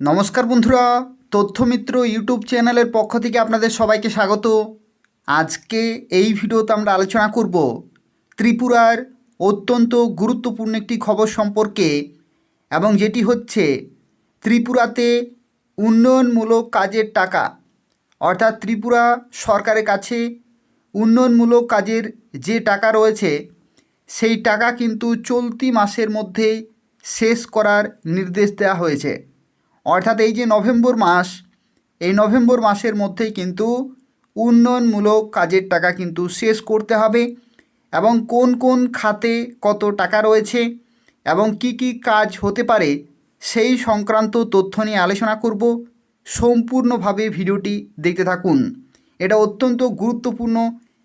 নমস্কার বন্ধুরা, তথ্যমিত্র ইউটিউব চ্যানেলের পক্ষ থেকে আপনাদের সবাইকে স্বাগত। আজকে এই ভিডিওতে আমরা আলোচনা করব ত্রিপুরার অত্যন্ত গুরুত্বপূর্ণ একটি খবর সম্পর্কে এবং যেটি হচ্ছে ত্রিপুরাতে উন্নয়নমূলক কাজের টাকা। অর্থাৎ ত্রিপুরা সরকারের কাছে উন্নয়নমূলক কাজের যে টাকা রয়েছে, সেই টাকা কিন্তু চলতি মাসের মধ্যে শেষ করার নির্দেশ দেওয়া হয়েছে। অর্থাৎ এই যে নভেম্বর মাস, এই নভেম্বর মাসের মধ্যেই কিন্তু উন্নয়নমূলক কাজের টাকা কিন্তু শেষ করতে হবে এবং কোন কোন খাতে কত টাকা রয়েছে এবং কি কি কাজ হতে পারে সেই সংক্রান্ত তথ্য নিয়ে আলোচনা করব। সম্পূর্ণভাবে ভিডিওটি দেখতে থাকুন। এটা অত্যন্ত গুরুত্বপূর্ণ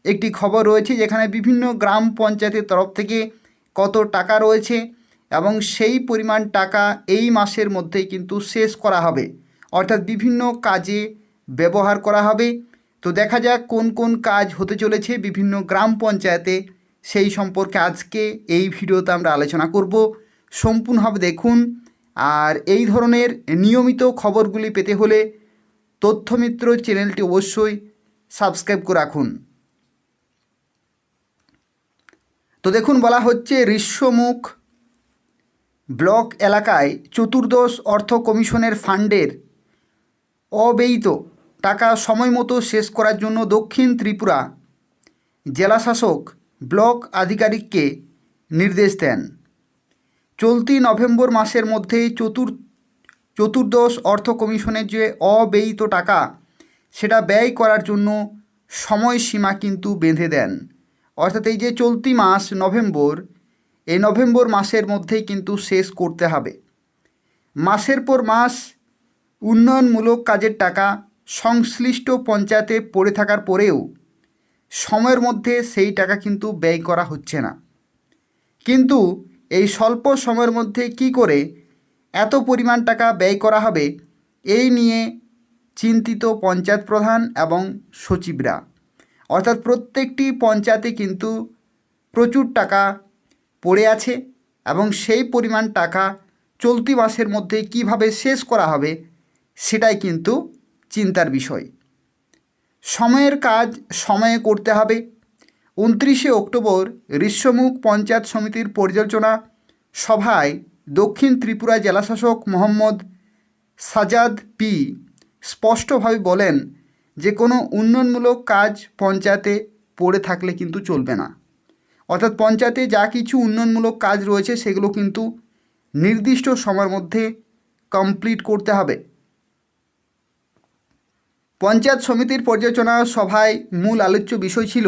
একটি খবর রয়েছে যেখানে বিভিন্ন গ্রাম পঞ্চায়েতের তরফ থেকে কত টাকা রয়েছে এবং সেই পরিমাণ টাকা এই মাসের মধ্যেই কিন্তু শেষ করা হবে। অর্থাৎ বিভিন্ন কাজে ব্যবহার করা হবে। তো দেখা যাক কোন কোন কাজ হতে চলেছে বিভিন্ন গ্রাম পঞ্চায়েতে। সেই সম্পর্কে আজকে এই ভিডিওতে আমরা আলোচনা করব। সম্পূর্ণভাবে দেখুন। আর এই ধরনের নিয়মিত খবরগুলি পেতে হলে তথ্যমিত্র চ্যানেলটি অবশ্যই সাবস্ক্রাইব করে রাখুন। তো দেখুন, বলা হচ্ছে ঋষ্যমুখ ব্লক এলাকায় চতুর্দশ অর্থ কমিশনের ফান্ডের অব্যয়িত টাকা সময়মতো শেষ করার জন্য দক্ষিণ ত্রিপুরা জেলাশাসক ব্লক আধিকারিককে নির্দেশ দেন। চলতি নভেম্বর মাসের মধ্যেই চতুর, চতুর্দশ অর্থ কমিশনের যে অব্যয়িত টাকা, সেটা ব্যয় করার জন্য সময়সীমা কিন্তু বেঁধে দেন। অর্থাৎ এই যে চলতি মাস নভেম্বর এই নভেম্বর মাসের মধ্যেই কিন্তু শেষ করতে হবে। মাসের পর মাস উন্নয়নমূলক কাজের টাকা সংশ্লিষ্ট পঞ্চায়েতে পড়ে থাকার পরেও সময়ের মধ্যে সেই টাকা কিন্তু ব্যয় করা হচ্ছে না। কিন্তু এই স্বল্প সময়ের মধ্যে কি করে এত পরিমাণ টাকা ব্যয় করা হবে, এই নিয়ে চিন্তিত পঞ্চায়েত প্রধান এবং সচিবরা। অর্থাৎ প্রত্যেকটি পঞ্চায়েতে কিন্তু প্রচুর টাকা পড়ে আছে এবং সেই পরিমাণ টাকা চলতি মাসের মধ্যে কীভাবে শেষ করা হবে সেটাই কিন্তু চিন্তার বিষয়। সময়ের কাজ সময়ে করতে হবে। উনত্রিশে অক্টোবর ঋষ্যমুখ পঞ্চায়েত সমিতির পর্যালোচনা সভায় দক্ষিণ ত্রিপুরা জেলাশাসক মোহাম্মদ সাজাদ পি স্পষ্টভাবে বলেন যে কোনো উন্নয়নমূলক কাজ পঞ্চায়েতে পড়ে থাকলে কিন্তু চলবে না। অর্থাৎ পঞ্চায়েতে যা কিছু উন্নয়নমূলক কাজ রয়েছে সেগুলো কিন্তু নির্দিষ্ট সময়ের মধ্যে কমপ্লিট করতে হবে। পঞ্চায়েত সমিতির পর্যালোচনা সভায় মূল আলোচ্য বিষয় ছিল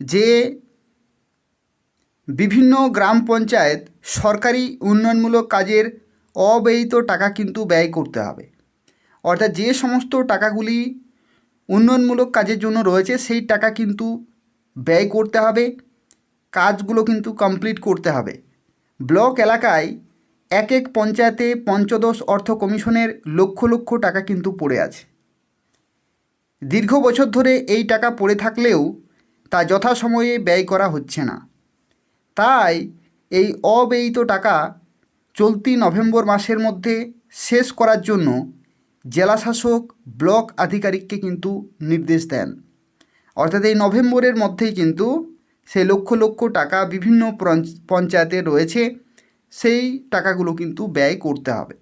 যে বিভিন্ন গ্রাম পঞ্চায়েত সরকারি উন্নয়নমূলক কাজের অব্যয়িত টাকা কিন্তু ব্যয় করতে হবে। অর্থাৎ যে সমস্ত টাকাগুলি উন্নয়নমূলক কাজের জন্য রয়েছে সেই টাকা কিন্তু ব্যয় করতে হবে। কাজগুলো কিন্তু কমপ্লিট করতে হবে। ব্লক এলাকায় এক এক পঞ্চায়েতে পঞ্চদশ অর্থ কমিশনের লক্ষ লক্ষ টাকা কিন্তু পড়ে আছে। দীর্ঘ বছর ধরে এই টাকা পড়ে থাকলেও তা যথাসময়ে ব্যয় করা হচ্ছে না। তাই এই অব্যয়িত টাকা চলতি নভেম্বর মাসের মধ্যে শেষ করার জন্য জেলাশাসক ব্লক আধিকারিককে কিন্তু নির্দেশ দেন। অর্থাৎ এই নভেম্বরের মধ্যেই কিন্তু সেই লক্ষ লক্ষ টাকা বিভিন্ন পঞ্চায়েতে রয়েছে, সেই টাকাগুলো কিন্তু ব্যয় করতে হবে।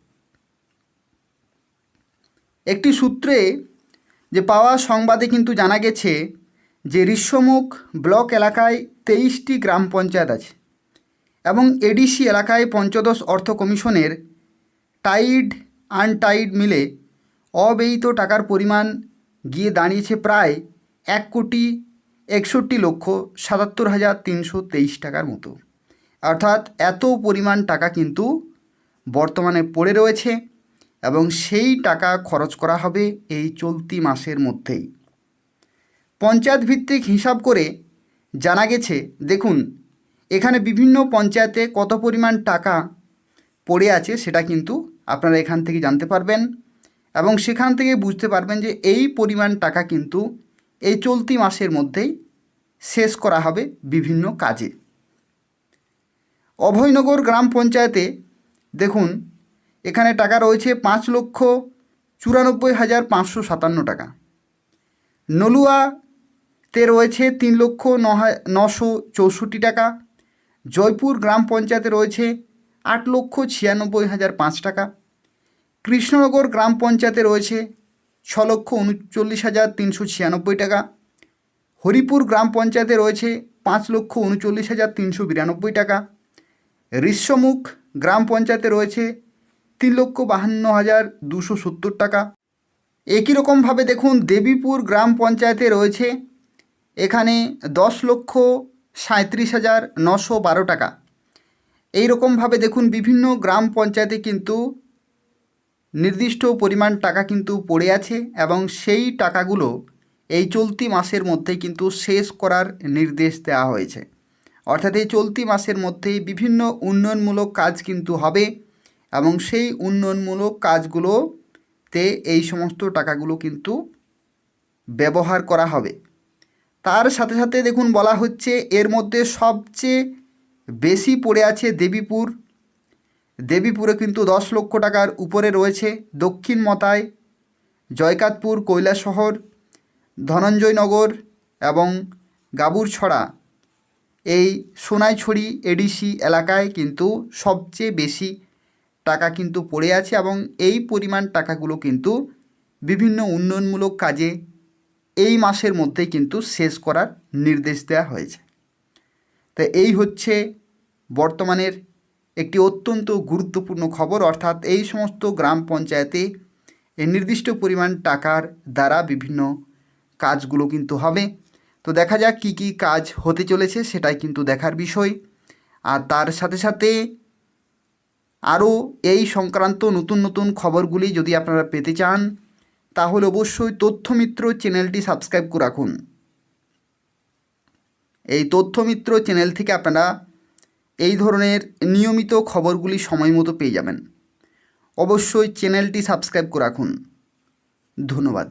একটি সূত্রে যে পাওয়া সংবাদে কিন্তু জানা গেছে যে ঋষ্যমুখ ব্লক এলাকায় তেইশটি গ্রাম পঞ্চায়েত আছে এবং এডিসি এলাকায় পঞ্চদশ অর্থ কমিশনের টাইড, আনটাইড মিলে অব্যয়িত টাকার পরিমাণ গিয়ে দাঁড়িয়েছে প্রায় এক কোটি একষট্টি লক্ষ সাতাত্তর হাজার তিনশো তেইশ টাকার মতো। অর্থাৎ এত পরিমাণ টাকা কিন্তু বর্তমানে পড়ে রয়েছে এবং সেই টাকা খরচ করা হবে এই চলতি মাসের মধ্যেই। পঞ্চায়েত ভিত্তিক হিসাব করে জানা গেছে, দেখুন, এখানে বিভিন্ন পঞ্চায়েতে কত পরিমাণ টাকা পড়ে আছে সেটা কিন্তু আপনারা এখান থেকে জানতে পারবেন এবং সেখান থেকে বুঝতে পারবেন যে এই পরিমাণ টাকা কিন্তু এই চলতি মাসের মধ্যেই শেষ করা হবে বিভিন্ন কাজে। অভয়নগর গ্রাম পঞ্চায়েতে দেখুন, এখানে টাকা রয়েছে পাঁচ লক্ষ চুরানব্বই হাজার পাঁচশো সাতান্ন টাকা। নলুয়াতে রয়েছে তিন লক্ষ নশো চৌষট্টি টাকা। জয়পুর গ্রাম পঞ্চায়েতে রয়েছে আট লক্ষ ছিয়ানব্বই হাজার পাঁচ টাকা। কৃষ্ণনগর গ্রাম পঞ্চায়েতে রয়েছে ছ লক্ষ উনচল্লিশ হাজার তিনশো ছিয়ানব্বই টাকা। হরিপুর গ্রাম পঞ্চায়েতে রয়েছে পাঁচ লক্ষ উনচল্লিশ হাজার তিনশো বিরানব্বই টাকা। ঋষ্যমুখ গ্রাম পঞ্চায়েতে রয়েছে তিন লক্ষ বাহান্ন হাজার দুশো সত্তর টাকা। একই রকমভাবে দেখুন দেবীপুর গ্রাম পঞ্চায়েতে রয়েছে এখানে দশ লক্ষ সাঁত্রিশ হাজার নশো বারো টাকা। এই রকমভাবে দেখুন বিভিন্ন গ্রাম পঞ্চায়েতে কিন্তু নির্দিষ্ট পরিমাণ টাকা কিন্তু পড়ে আছে এবং সেই টাকাগুলো এই চলতি মাসের মধ্যে কিন্তু শেষ করার নির্দেশ দেওয়া হয়েছে। অর্থাৎ এই চলতি মাসের মধ্যেই বিভিন্ন উন্নয়নমূলক কাজ কিন্তু হবে এবং সেই উন্নয়নমূলক কাজগুলোতে এই সমস্ত টাকাগুলো কিন্তু ব্যবহার করা হবে। তার সাথে সাথে দেখুন, বলা হচ্ছে এর মধ্যে সবচেয়ে বেশি পড়ে আছে দেবীপুর। দেবীপুরে কিন্তু দশ লক্ষ টাকার উপরে রয়েছে দক্ষিণ মতায় জয়কাতপুর, কৈলাসহর ধনঞ্জয়নগর এবং গাবুরছড়া। এই সোনাইছড়ি এডিসি এলাকায় কিন্তু সবচেয়ে বেশি টাকা কিন্তু পড়ে আছে এবং এই পরিমাণ টাকাগুলো কিন্তু বিভিন্ন উন্নয়নমূলক কাজে এই মাসের মধ্যে কিন্তু শেষ করার নির্দেশ দেওয়া হয়েছে। তো এই হচ্ছে বর্তমানের একটি অত্যন্ত গুরুত্বপূর্ণ খবর। অর্থাৎ এই সমস্ত গ্রাম পঞ্চায়েতে এই নির্দিষ্ট পরিমাণ টাকার দ্বারা বিভিন্ন কাজগুলো কিন্তু হবে। তো দেখা যাক কী কী কাজ হতে চলেছে, সেটাই কিন্তু দেখার বিষয়। আর তার সাথে সাথে আরও এই সংক্রান্ত নতুন নতুন খবরগুলি যদি আপনারা পেতে চান, তাহলে অবশ্যই তথ্যমিত্র চ্যানেলটি সাবস্ক্রাইব করে রাখুন। এই তথ্যমিত্র চ্যানেল থেকে আপনারা এই ধরনের নিয়মিত খবরগুলি সময় মতো পেয়ে যাবেন। অবশ্যই চ্যানেলটি সাবস্ক্রাইব করে রাখুন। ধন্যবাদ।